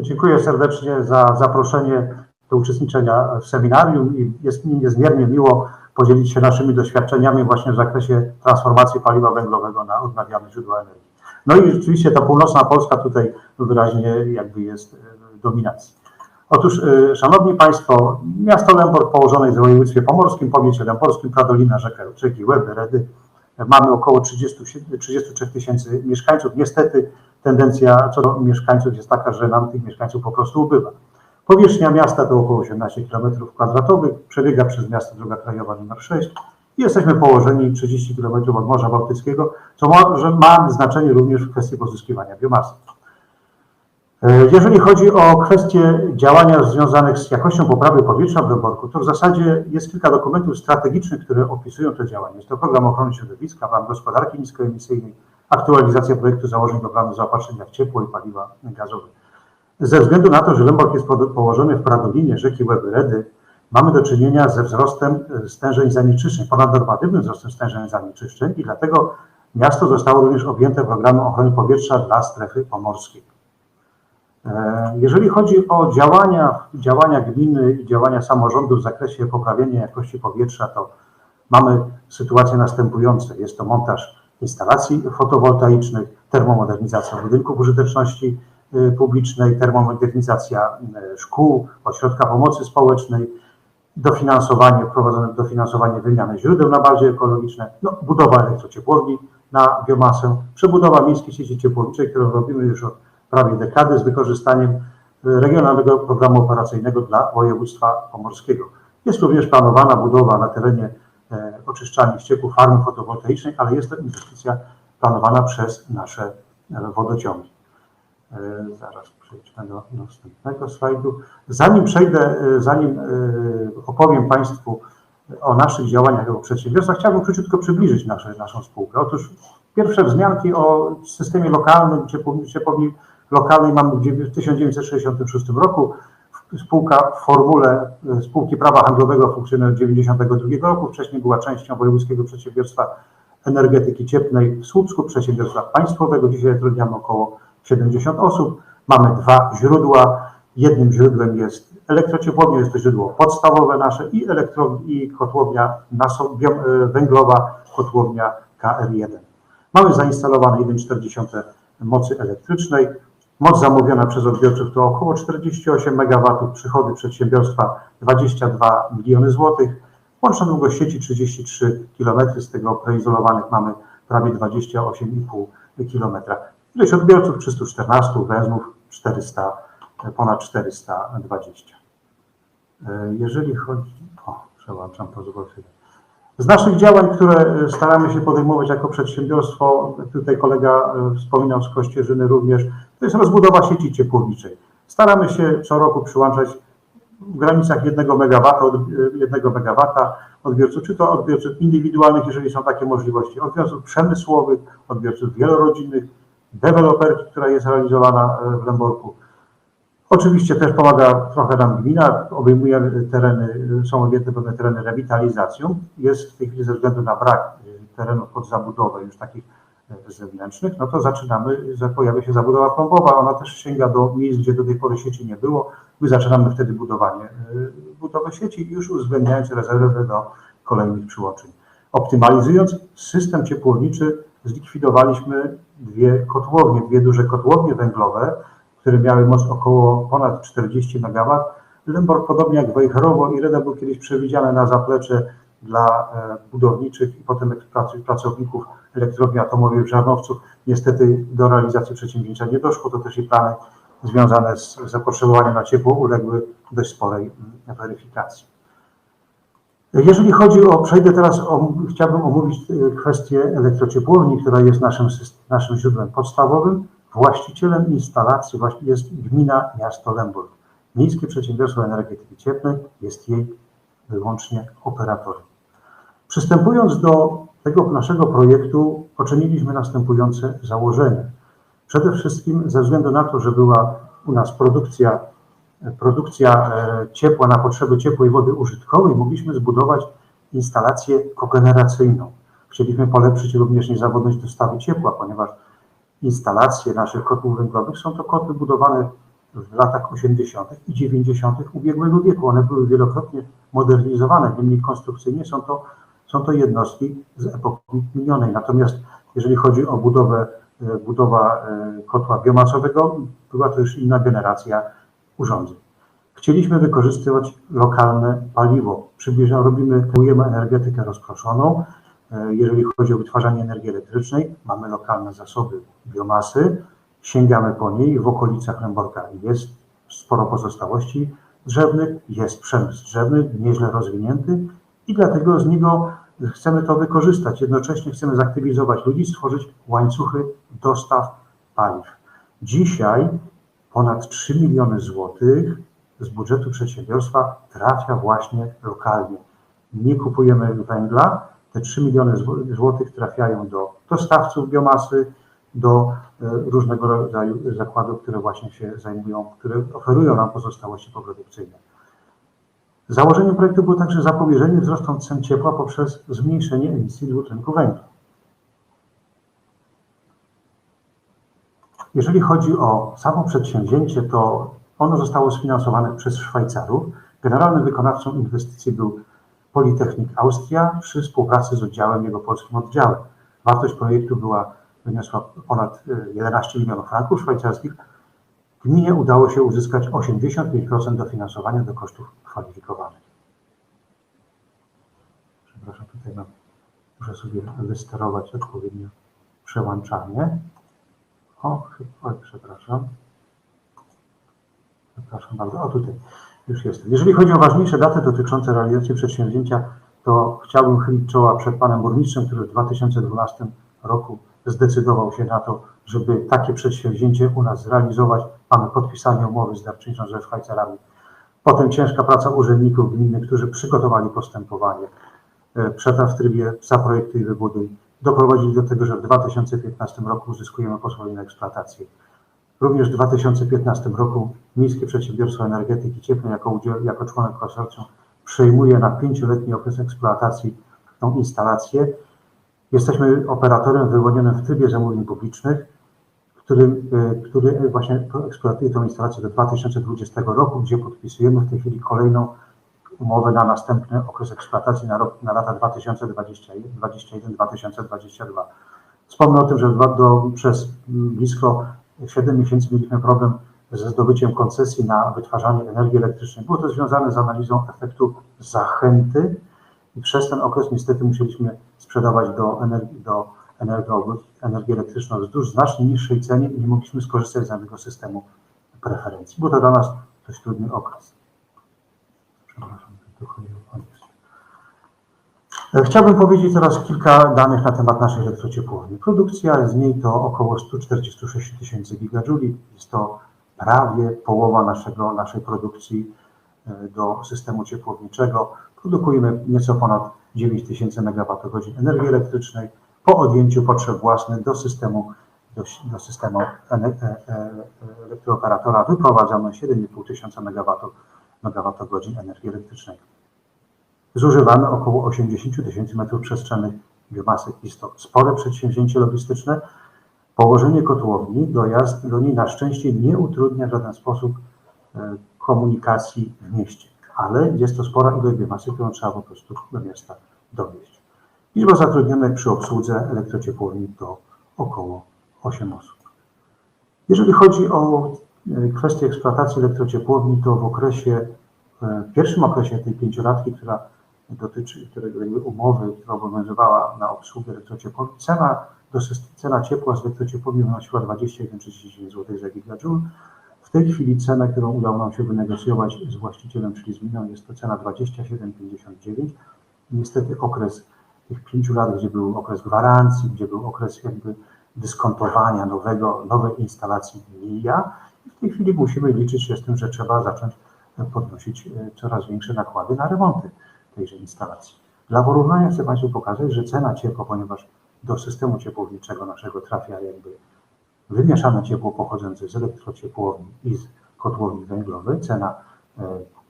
Dziękuję serdecznie za zaproszenie do uczestniczenia w seminarium i jest mi niezmiernie miło podzielić się naszymi doświadczeniami właśnie w zakresie transformacji paliwa węglowego na odnawialne źródła energii. No i rzeczywiście ta północna Polska tutaj wyraźnie jakby jest w dominacji. Otóż, y, Szanowni Państwo, miasto Lęborg położone jest w województwie pomorskim, powiecie lęborskim, Pradolina, rzekę, rzeki Łeby, Redy. Mamy około 30, 33 tysięcy mieszkańców. Niestety tendencja co do mieszkańców jest taka, że nam tych mieszkańców po prostu ubywa. Powierzchnia miasta to około 18 km2, przebiega przez miasto droga krajowa nr 6 i jesteśmy położeni 30 km od Morza Bałtyckiego, co może ma znaczenie również w kwestii pozyskiwania biomasy. E, Jeżeli chodzi o kwestie działania związanych z jakością poprawy powietrza w Wyborku, to w zasadzie jest kilka dokumentów strategicznych, które opisują to działanie. Jest to program ochrony środowiska, plan gospodarki niskoemisyjnej, aktualizacja projektu założeń do planu zaopatrzenia w ciepło i paliwa gazowe. Ze względu na to, że Lęborg jest położony w pradolinie rzeki Łeby mamy do czynienia ze wzrostem e, stężeń zanieczyszczeń, ponadnormatywnym wzrostem stężeń zanieczyszczeń i dlatego miasto zostało również objęte programem ochrony powietrza dla strefy pomorskiej. E, Jeżeli chodzi o działania, działania gminy i działania samorządu w zakresie poprawienia jakości powietrza, to mamy sytuacje następujące. Jest to montaż instalacji fotowoltaicznych, termomodernizacja budynków użyteczności y, publicznej, termomodernizacja y, szkół, ośrodka pomocy społecznej, dofinansowanie, wprowadzone dofinansowanie wymiany źródeł na bardziej ekologiczne, no, budowa elektrociepłowni na biomasę, przebudowa miejskiej sieci ciepłowniczej, którą robimy już od prawie dekady z wykorzystaniem y, Regionalnego Programu Operacyjnego dla województwa pomorskiego. Jest również planowana budowa na terenie oczyszczalni ścieków farmy fotowoltaicznej, ale jest to inwestycja planowana przez nasze e, wodociągi. E, Zaraz przejdźmy do następnego slajdu. Zanim przejdę, e, zanim e, opowiem Państwu o naszych działaniach jako przedsiębiorstwa, chciałbym króciutko przybliżyć nasze, naszą spółkę. Otóż pierwsze wzmianki o systemie lokalnym, ciepłowni, lokalnej mamy w 1966 roku. Spółka w formule e, spółki prawa handlowego funkcjonuje od 1992 roku. Wcześniej była częścią Wojewódzkiego Przedsiębiorstwa Energetyki Cieplnej w Słupsku, przedsiębiorstwa państwowego. Dzisiaj zatrudniamy około 70 osób. Mamy dwa źródła. Jednym źródłem jest elektrociepłownia, jest to źródło podstawowe nasze i, i kotłownia e, węglowa, kotłownia KR1. Mamy zainstalowane 1,4 mocy elektrycznej. Moc zamówiona przez odbiorców to około 48 MW, przychody przedsiębiorstwa 22 miliony złotych. Łączna długość sieci 33 km, z tego preizolowanych mamy prawie 28,5 km. Ilość odbiorców 314, węzłów 400, ponad 420. E, Jeżeli chodzi... O, przełączam, pozwól chwilę. Z naszych działań, które e, staramy się podejmować jako przedsiębiorstwo, tutaj kolega e, wspominał z Kościerzyny również, to jest rozbudowa sieci ciepłowniczej. Staramy się co roku przyłączać w granicach 1 MW, od, 1 MW odbiorców, czy to odbiorców indywidualnych, jeżeli są takie możliwości, odbiorców przemysłowych, odbiorców wielorodzinnych, deweloperki, która jest realizowana e, w Lęborku. Oczywiście też pomaga trochę nam gmina, obejmuje tereny, są objęte pewne tereny rewitalizacją. Jest w tej chwili ze względu na brak terenów pod zabudowę już takich e, zewnętrznych, no to zaczynamy, że pojawia się zabudowa plombowa, ona też sięga do miejsc, gdzie do tej pory sieci nie było. My zaczynamy wtedy budowanie, e, budowę sieci, już uwzględniając rezerwę do kolejnych przyłączeń. Optymalizując system ciepłowniczy, zlikwidowaliśmy dwie kotłownie, dwie duże kotłownie węglowe, które miały moc około ponad 40 MW. Lęborg, podobnie jak Wejherowo i Reda, był kiedyś przewidziany na zaplecze dla e, budowniczych i potem prac- pracowników elektrowni atomowej w Żarnowcu. Niestety do realizacji przedsięwzięcia nie doszło, to też i plany związane z zapotrzebowaniem na ciepło uległy dość sporej mm, weryfikacji. Jeżeli chodzi o, przejdę teraz, o, chciałbym omówić e, kwestię elektrociepłowni, która jest naszym, naszym źródłem podstawowym. Właścicielem instalacji jest gmina miasto Lęborg. Miejskie Przedsiębiorstwo Energetyki Cieplnej jest jej wyłącznie operatorem. Przystępując do tego naszego projektu, poczyniliśmy następujące założenia. Przede wszystkim ze względu na to, że była u nas produkcja, produkcja e, ciepła na potrzeby ciepłej wody użytkowej, mogliśmy zbudować instalację kogeneracyjną. Chcieliśmy polepszyć również niezawodność dostawy ciepła, ponieważ instalacje naszych kotłów węglowych są to kotły budowane w latach 80. i 90. ubiegłego wieku. One były wielokrotnie modernizowane, niemniej konstrukcyjnie są to, są to jednostki z epoki minionej. Natomiast jeżeli chodzi o budowę, e, budowa e, kotła biomasowego, była to już inna generacja urządzeń. Chcieliśmy wykorzystywać lokalne paliwo. Przybliżam, robimy, budujemy energetykę rozproszoną. E, Jeżeli chodzi o wytwarzanie energii elektrycznej, mamy lokalne zasoby biomasy, sięgamy po niej. W okolicach Lęborka jest sporo pozostałości drzewnych, jest przemysł drzewny, nieźle rozwinięty i dlatego z niego chcemy to wykorzystać. Jednocześnie chcemy zaktywizować ludzi, stworzyć łańcuchy dostaw paliw. Dzisiaj ponad 3 miliony złotych z budżetu przedsiębiorstwa trafia właśnie lokalnie. Nie kupujemy węgla, te 3 miliony zł- złotych trafiają do dostawców biomasy, do e, różnego rodzaju zakładów, które właśnie się zajmują, które oferują nam pozostałości poprodukcyjne. Założeniem projektu było także zapobieżenie wzrostom cen ciepła poprzez zmniejszenie emisji dwutlenku węgla. Jeżeli chodzi o samo przedsięwzięcie, to ono zostało sfinansowane przez Szwajcarów. Generalnym wykonawcą inwestycji był Politechnik Austria przy współpracy z oddziałem, jego polskim oddziałem. Wartość projektu była, wyniosła ponad e, 11 milionów franków szwajcarskich. Gminie udało się uzyskać 85% dofinansowania do kosztów kwalifikowanych. Przepraszam, tutaj mam, muszę sobie wysterować odpowiednio przełączanie. O, oj, przepraszam. Przepraszam bardzo. O, tutaj już jestem. Jeżeli chodzi o ważniejsze daty dotyczące realizacji przedsięwzięcia, to chciałbym chylić czoła przed panem burmistrzem, który w 2012 roku zdecydował się na to, żeby takie przedsięwzięcie u nas zrealizować. Mamy podpisanie umowy z darczyńcą ze Szwajcarami. Potem ciężka praca urzędników gminnych, którzy przygotowali postępowanie. E, Przetarg w trybie zaprojektuj i wybuduj. Doprowadzili do tego, że w 2015 roku uzyskujemy pozwolenie na eksploatację. Również w 2015 roku Miejskie Przedsiębiorstwo Energetyki Cieplnej jako, jako członek konsorcjum przejmuje na pięcioletni okres eksploatacji tą instalację. Jesteśmy operatorem wyłonionym w trybie zamówień publicznych, który, e, który właśnie eksploatuje tę instalację do 2020 roku, gdzie podpisujemy w tej chwili kolejną umowę na następny okres eksploatacji na, rok, na lata 2021-2022. Wspomnę o tym, że do, przez blisko 7 miesięcy mieliśmy problem ze zdobyciem koncesji na wytwarzanie energii elektrycznej. Było to związane z analizą efektu zachęty i przez ten okres niestety musieliśmy sprzedawać do energii, do energo, energię elektryczną wzdłuż znacznie niższej cenie i nie mogliśmy skorzystać z danego systemu preferencji. Był to dla nas dość trudny okres. Przepraszam, tu chodzi o Chciałbym powiedzieć teraz kilka danych na temat naszej elektrociepłowni. Produkcja z niej to około 146 tysięcy gigajuli. Jest to prawie połowa naszego, naszej produkcji e, do systemu ciepłowniczego. Produkujemy nieco ponad 9 tysięcy megawattogodzin energii elektrycznej po odjęciu potrzeb własnych do systemu, do, do systemu e- e- elektrooperatora wyprowadzamy 7,5 tysiąca megawatto- megawattogodzin energii elektrycznej zużywamy około 80 tysięcy metrów przestrzennych biomasy. To spore przedsięwzięcie logistyczne. Położenie kotłowni, dojazd do niej na szczęście nie utrudnia w żaden sposób e, komunikacji w mieście, ale jest to spora ilość biomasy, którą trzeba po prostu do miasta dowieść. Liczba zatrudnionych przy obsłudze elektrociepłowni to około 8 osób. Jeżeli chodzi o e, kwestię eksploatacji elektrociepłowni, to w okresie, e, w pierwszym okresie tej pięciolatki, która dotyczy, którego jakby umowy, która obowiązywała na obsługę elektrociepłowni, cena, cena ciepła z elektrociepłowni wynosiła 21,39 zł za gigajoule. W tej chwili cena, którą udało nam się wynegocjować z właścicielem, czyli z gminą, jest to cena 27,59. Niestety okres tych pięciu lat, gdzie był okres gwarancji, gdzie był okres jakby dyskontowania nowego, nowej instalacji. I w tej chwili musimy liczyć się z tym, że trzeba zacząć podnosić e, coraz większe nakłady na remonty tejże instalacji. Dla porównania chcę Państwu pokazać, że cena ciepła, ponieważ do systemu ciepłowniczego naszego trafia jakby wymieszane ciepło pochodzące z elektrociepłowni i z kotłowni węglowej, cena e,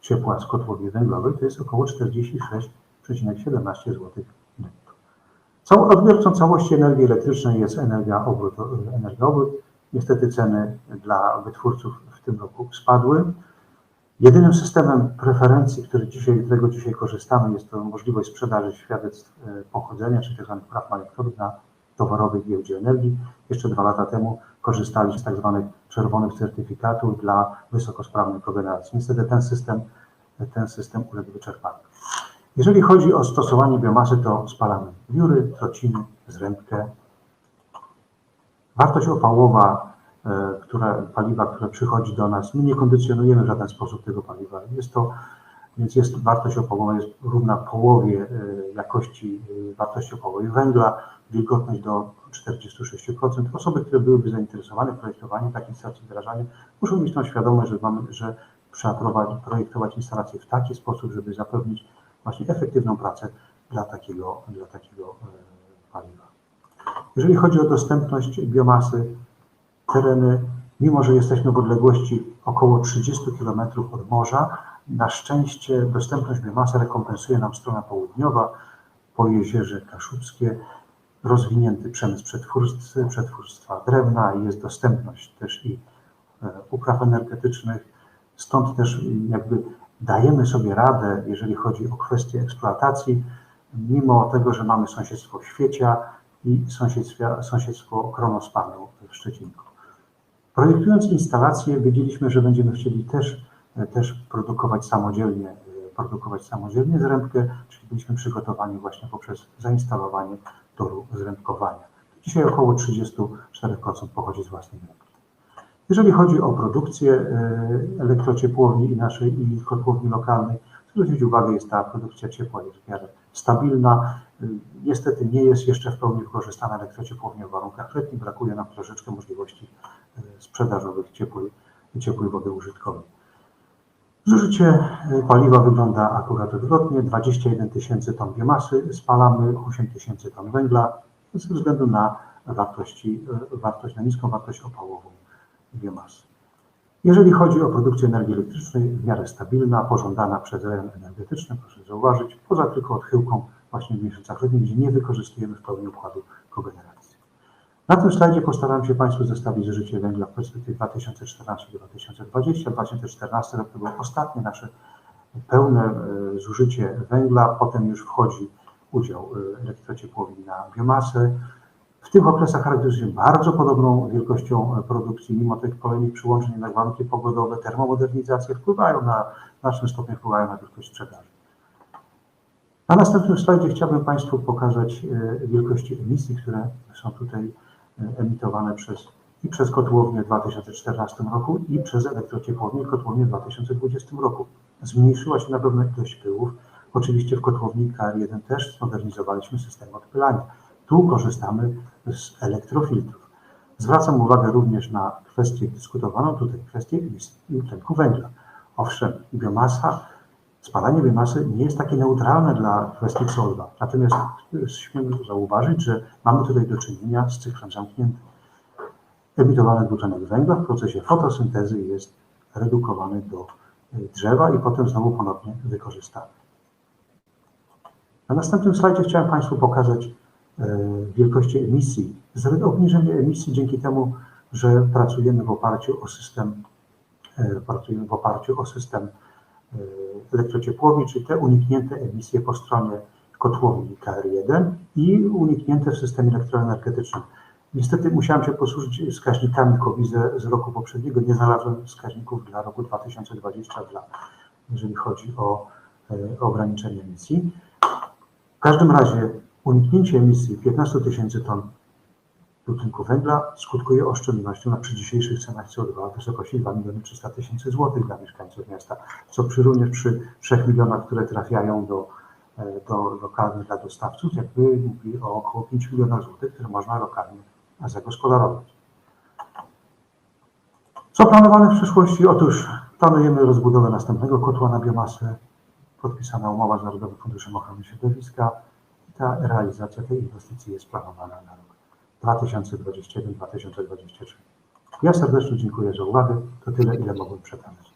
ciepła z kotłowni węglowej to jest około 46,17 zł. Cał- Odbiorcą całości energii elektrycznej jest energia obrót, energia obrót. Niestety ceny dla wytwórców w tym roku spadły. Jedynym systemem preferencji, który dzisiaj, którego dzisiaj korzystamy, jest to możliwość sprzedaży świadectw e, pochodzenia, czy tzw. praw majątkowych na towarowej giełdzie energii. Jeszcze dwa lata temu korzystali z tak zwanych czerwonych certyfikatów dla wysokosprawnej kogeneracji. Niestety ten system, ten system uległ wyczerpaniu. Jeżeli chodzi o stosowanie biomasy, to spalamy wióry, trociny, zrębkę. Wartość opałowa, e, która, paliwa, które przychodzi do nas, my nie kondycjonujemy w żaden sposób tego paliwa. Jest to, więc jest wartość opałowa jest równa połowie e, jakości e, wartości opałowej węgla, wilgotność do 46%. Osoby, które byłyby zainteresowane projektowaniem takiej stacji wdrażania, muszą mieć tą świadomość, że, mamy, że trzeba projektować instalacje w taki sposób, żeby zapewnić właśnie efektywną pracę dla takiego, dla takiego paliwa. Jeżeli chodzi o dostępność biomasy, tereny, mimo że jesteśmy w odległości około 30 km od morza, na szczęście dostępność biomasy rekompensuje nam strona południowa, po jeziorze Kaszubskie, rozwinięty przemysł przetwórstwa, drewna i jest dostępność też i e, upraw energetycznych. Stąd też jakby dajemy sobie radę, jeżeli chodzi o kwestie eksploatacji, mimo tego, że mamy sąsiedztwo świecia i sąsiedztwo, sąsiedztwo Kronospanu w Szczecinku. Projektując instalację, wiedzieliśmy, że będziemy chcieli też, też produkować samodzielnie, produkować samodzielnie zrębkę, czyli byliśmy przygotowani właśnie poprzez zainstalowanie toru zrębkowania. Dzisiaj około 34% pochodzi z własnej ręki. Jeżeli chodzi o produkcję e, elektrociepłowni i naszej i kotłowni lokalnej, zwrócić uwagę, jest ta produkcja ciepła jest w miarę stabilna. E, niestety nie jest jeszcze w pełni wykorzystana elektrociepłownia w warunkach letnich. Brakuje nam troszeczkę możliwości e, sprzedażowych ciepłej, ciepłej wody użytkowej. Zużycie paliwa wygląda akurat odwrotnie. 21 tysięcy ton biomasy spalamy, 8 tysięcy ton węgla ze względu na wartości, wartość, na niską wartość opałową biomasy. Jeżeli chodzi o produkcję energii elektrycznej, w miarę stabilna, pożądana przez rejon energetyczny, proszę zauważyć, poza tylko odchyłką właśnie w miesiącach letnich, gdzie nie wykorzystujemy w pełni układu kogeneracji. Na tym slajdzie postaram się Państwu zestawić życie węgla w perspektywie 2014-2020. 2014 rok to było ostatnie nasze pełne e, zużycie węgla, potem już wchodzi udział e, elektrociepłowni na biomasę, w tych okresach charakteryzuje się bardzo podobną wielkością produkcji, mimo tych kolejnych przyłączeń, jednak warunki pogodowe, termomodernizacje wpływają na, w znacznym stopniu wpływają na wielkość sprzedaży. Na następnym slajdzie chciałbym Państwu pokazać e, wielkości emisji, które są tutaj e, emitowane przez, i przez kotłownię w 2014 roku i przez elektrociepłownię kotłownię w 2020 roku. Zmniejszyła się na pewno ilość pyłów. Oczywiście w kotłowni KR1 też zmodernizowaliśmy system odpylania tu korzystamy z elektrofiltrów. Zwracam uwagę również na kwestię dyskutowaną tutaj, kwestię emisji tlenku węgla. Owszem, biomasa, spalanie biomasy nie jest takie neutralne dla kwestii CO2. Natomiast śmiem zauważyć, że mamy tutaj do czynienia z cyklem zamkniętym. Emitowany dwutlenek węgla w procesie fotosyntezy jest redukowany do drzewa i potem znowu ponownie wykorzystany. Na następnym slajdzie chciałem Państwu pokazać E, wielkości emisji, obniżenie emisji dzięki temu, że pracujemy w oparciu o system, e, pracujemy w oparciu o system elektrociepłowni, czyli te uniknięte emisje po stronie kotłowni KR1 i uniknięte w systemie elektroenergetycznym. Niestety musiałem się posłużyć wskaźnikami COVIZE z roku poprzedniego. Nie znalazłem wskaźników dla roku 2020, dla, jeżeli chodzi o, o ograniczenie emisji. W każdym razie Uniknięcie emisji 15 tysięcy ton dwutlenku węgla skutkuje oszczędnością na przy dzisiejszych cenach CO2 w wysokości 2 miliony 300 tysięcy złotych dla mieszkańców miasta, co przy również przy 3 milionach, które trafiają do, e, do lokalnych dla dostawców, jakby mówi o około 5 milionach złotych, które można lokalnie zagospodarować. Co planowane w przyszłości? Otóż planujemy rozbudowę następnego kotła na biomasę, podpisana umowa z Narodowym Funduszem Ochrony Środowiska, ta realizacja tej inwestycji jest planowana na rok 2021-2023. Ja serdecznie dziękuję za uwagę. To tyle, ile mogłem przekazać.